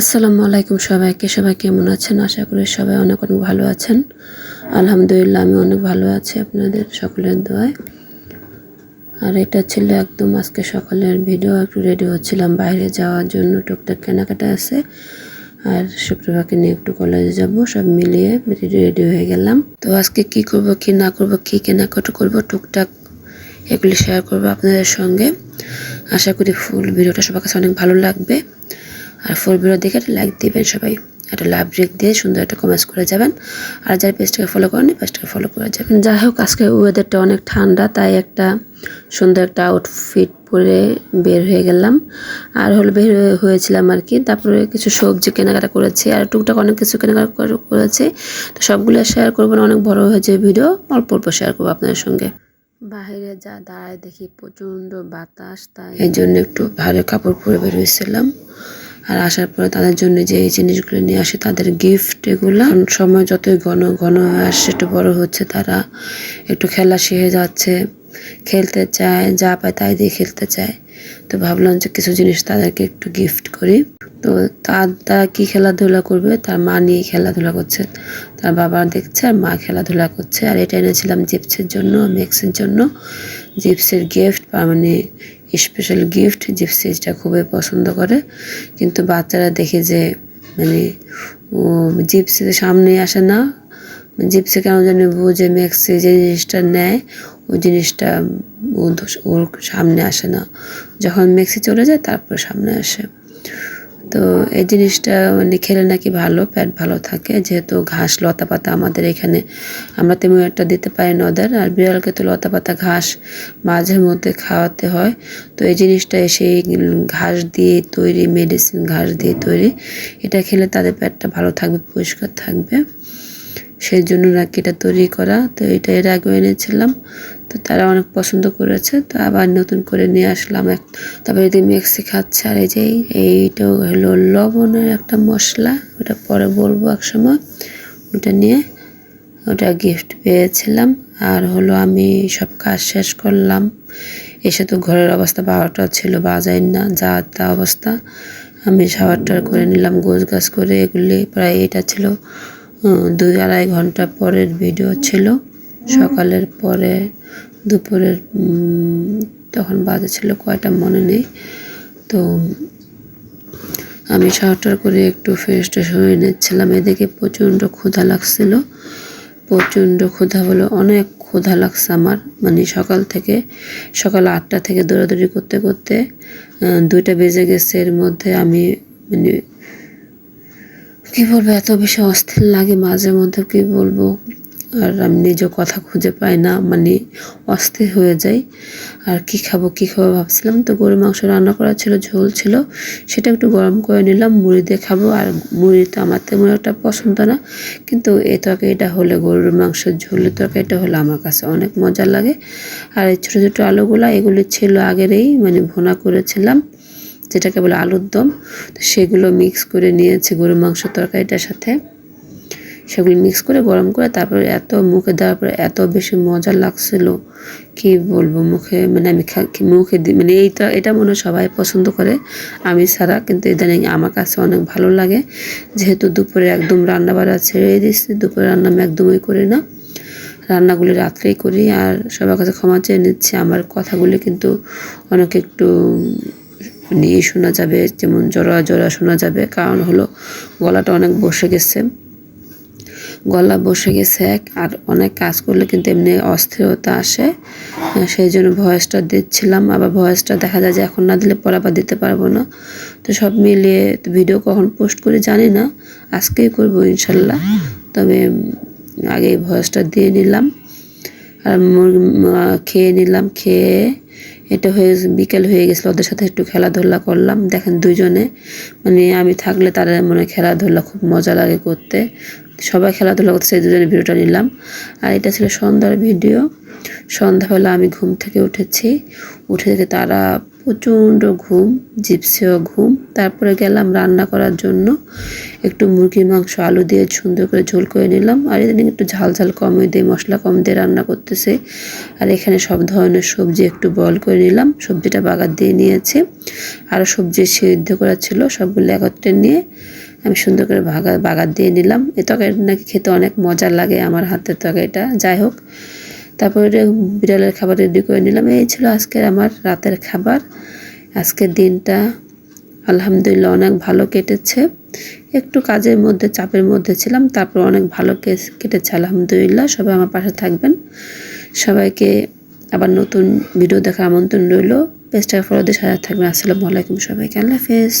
আসসালামু আলাইকুম সবাইকে। সবাই কেমন আছেন? আশা করি সবাই অনেক অনেক ভালো আছেন। আলহামদুলিল্লাহ আমি অনেক ভালো আছি আপনাদের সকলের দোয়ায়। আর এটা ছিল একদম আজকে সকালের ভিডিও। একটু রেডি হচ্ছিলাম বাইরে যাওয়ার জন্য। টুকটাক কেনাকাটা আছে। আর শুক্রবারকে নিয়ে একটু কলেজে যাব। সব মিলিয়ে রেডি হয়ে গেলাম। তো আজকে কি করব, কি না করব, কি কেনাকাটা করব টুকটাক এগুলি শেয়ার করব আপনাদের সঙ্গে। আশা করি ফুল ভিডিওটা সবার কাছে অনেক ভালো লাগবে। আর ফুল ভিডিও দেখে একটা লাইক দিবেন সবাই। একটা লাভ ব্রেক দিয়ে সুন্দর একটা কমেন্টস করে যাবেন। আর যারা পেজটাকে ফলো করেনি পেজটাকে ফলো করে যাবেন। যাই হোক, আজকে ওয়েদারটা অনেক ঠান্ডা, তাই একটা সুন্দর একটা আউটফিট পরে বের হয়ে গেলাম। আর হলো বের হয়ে- হয়েছিলাম আর কি। তারপরে কিছু সবজি কেনাকাটা করেছি। আর টুকটাক অনেক কিছু কেনাকাটা করেছি। তো সবগুলো শেয়ার করব না, অনেক বড় হয়েছে ভিডিও অল্প অল্প শেয়ার করব আপনাদের সঙ্গে। বাইরে যা দাঁড়ায় দেখি প্রচণ্ড বাতাস, তাই এই জন্য একটু ভালো কাপড় পরে বের হয়েছিলাম আর আসার পরে তাদের জন্য যে এই জিনিসগুলো নিয়ে আসে, তাদের গিফট এগুলো। সময় যতই ঘন ঘন হয়ে, আসছে একটু বড় হচ্ছে তারা। একটু খেলা শিখে যাচ্ছে, খেলতে চায়, যা পায় তাই দিয়ে খেলতে চায়। তো ভাবলাম যে কিছু জিনিস তাদেরকে একটু গিফট করি। তো তার তারা কি খেলাধুলা করবে? তার মা নিয়ে খেলাধুলা করছে। তার বাবা দেখছে, আর মা খেলাধুলা করছে। আর এটা এনেছিলাম জিপসের জন্য ম্যাক্সের জন্য। জিপসের গিফট মানে স্পেশাল গিফট জিপসি এটা খুবই পছন্দ করে। কিন্তু বাচ্চারা দেখে যে মানে ও জিপসিতে সামনে আসে না। জিপসি কেন জানি বুঝে ম্যাক্সি যে জিনিসটা নেয়। ওই জিনিসটা ওর সামনে আসে না। যখন ম্যাক্সি চলে যায়, তারপর সামনে আসে। তো এই জিনিসটা মানে খেলে নাকি ভালো, পেট ভালো থাকে। যেহেতু ঘাস, লতা পাতা আমাদের এখানে, আমরা তেমন একটা দিতে পারি না ওদের। আর বিড়ালকে তো লতা পাতা, ঘাস মাঝে মধ্যে খাওয়াতে হয়। তো এই জিনিসটা এসে ঘাস দিয়ে তৈরি মেডিসিন ঘাস দিয়ে তৈরি, এটা খেলে তাদের পেটটা ভালো থাকবে, পরিষ্কার থাকবে। সেই জন্য নাকি এটা তৈরি করা। তো এটা এর আগেও এনেছিলাম। তো তারা অনেক পছন্দ করেছে, তো আবার নতুন করে নিয়ে আসলাম এক তারপরে যদি মেক্সি খাচ্ছে আর এই যে এইটা হলো লবণের একটা মশলা, ওটা পরে বলব এক সময়। ওটা নিয়ে ওটা গিফট পেয়েছিলাম আর হলো আমি সব কাজ শেষ করলাম। এসে তো ঘরের অবস্থা বারোটা ছিল, বাজাই না, যা তা অবস্থা। আমি সাবারটার করে নিলাম গোছ গাছ করে এগুলি, প্রায় এটা ছিল দুই আড়াই ঘণ্টা পরের ভিডিও ছিল। সকালের পরে দুপুরের তখন বাজে ছিল কয়টা মনে নেই। তো আমি শাওয়ারটার করে একটু ফ্রেশ ট্রেশ হয়ে নিচ্ছিলাম। এদিকে প্রচণ্ড ক্ষুধা লাগছিল। প্রচণ্ড ক্ষুধা বলে অনেক ক্ষুধা লাগছে আমার। মানে সকাল থেকে, সকাল আটটা থেকে দৌড়াদৌড়ি করতে করতে দুইটা বেজে গেছে। এর মধ্যে আমি মানে কী বলব, এত বেশি অস্থির লাগে মাঝে মধ্যে, কি বলব? আর আমি নিজেও কথা খুঁজে পাই না মানে অস্থির হয়ে যাই। আর কি খাব কি খাব ভাবছিলাম তো গরুর মাংস রান্না করা ছিল, ঝোল ছিল, সেটা একটু গরম করে নিলাম, মুড়ি দিয়ে খাব। আর মুড়ি তো আমার তেমন একটা পছন্দ না, কিন্তু এই তরকারিটা হলে, গরুর মাংসের ঝোলের তরকারিটা হলে আমার কাছে অনেক মজা লাগে। আর এই ছোটো ছোটো আলুগুলো, এগুলি ছিল আগেরই মানে ভোনা করেছিলাম, যেটাকে বলে আলুর দম, তো সেগুলো মিক্স করে নিয়েছি গরুর মাংস তরকারিটার সাথে। সেগুলো মিক্স করে, গরম করে, তারপরে এত মুখে দেওয়ার পরে এত বেশি মজা লাগছিল। কি বলব মুখে মানে আমি মুখে দি মানে এইটা, এটা মনে সবাই পছন্দ করে। আমি ছাড়া, কিন্তু ইদানিং আমার কাছে অনেক ভালো লাগে। যেহেতু দুপুরে একদম রান্না বাড়া ছেড়ে দিচ্ছি দুপুরে রান্না আমি একদমই করি না। রান্নাগুলি রাত্রেই করি আর সবার কাছে ক্ষমা চেয়ে নিচ্ছি। আমার কথাগুলি কিন্তু অনেক একটু নিয়ে শোনা যাবে, যেমন জড়া জড়া শোনা যাবে। কারণ হলো গলাটা অনেক বসে গেছে। গলা বসে গেছে এক, আর অনেক কাজ করলে কিন্তু এমনি অস্থিরতা আসে। সেই জন্য ভয়েসটা দিচ্ছিলাম, আবার ভয়েসটা দেখা যায় যে এখন না দিলে পরে আবার দিতে পারব না। তো সব মিলিয়ে ভিডিও কখন পোস্ট করে জানি না, আজকেই করব ইনশাল্লাহ। তবে আগে ভয়েসটা দিয়ে নিলাম। আর খেয়ে নিলাম, খেয়ে এটা হয়ে বিকেল হয়ে গেছিল, ওদের সাথে একটু খেলাধুলা করলাম। দেখেন দুজনে মানে আমি থাকলে তারা মনে খেলাধুলা খুব মজা লাগে করতে। সবাই খেলাধুলা করতে সেই দুজনে ভিডিওটা নিলাম। আর এটা ছিল সন্ধ্যার ভিডিও। সন্ধ্যাবেলা আমি ঘুম থেকে উঠেছি। উঠে দেখে তারা প্রচণ্ড ঘুম, জিপসেও ঘুম। তারপরে গেলাম রান্না করার জন্য। একটু মুরগির মাংস, আলু দিয়ে সুন্দর করে ঝোল করে নিলাম। আর এদিন একটু ঝাল ঝাল কমে দিয়ে মশলা কম দিয়ে রান্না করতেছে। আর এখানে সব ধরনের সবজি একটু বল করে নিলাম। সবজিটা বাগার দিয়ে নিয়েছে। আরও সবজি সিদ্ধ করা ছিল, সবগুলো একত্রে নিয়ে আমি সুন্দর করে ভাগা, বাগার দিয়ে নিলাম। এ তরকারিটা নাকি খেতে অনেক মজা লাগে আমার হাতের তরকারিটা। যাই হোক, তারপরে বিড়ালের খাবার রেডি করে নিলাম। এই ছিল আজকের আমার রাতের খাবার। আজকের দিনটা আলহামদুলিল্লাহ অনেক ভালো কেটেছে। একটু কাজের মধ্যে, চাপের মধ্যে ছিলাম, তারপর অনেক ভালো কেটেছে, আলহামদুলিল্লাহ। সবাই আমার পাশে থাকবেন। সবাইকে আবার নতুন ভিডিও দেখার আমন্ত্রণ রইল। পেজটা ফলো দিয়ে সাজা থাকবেন। আসসালামু আলাইকুম সবাইকে। আল্লাহ হাফেজ।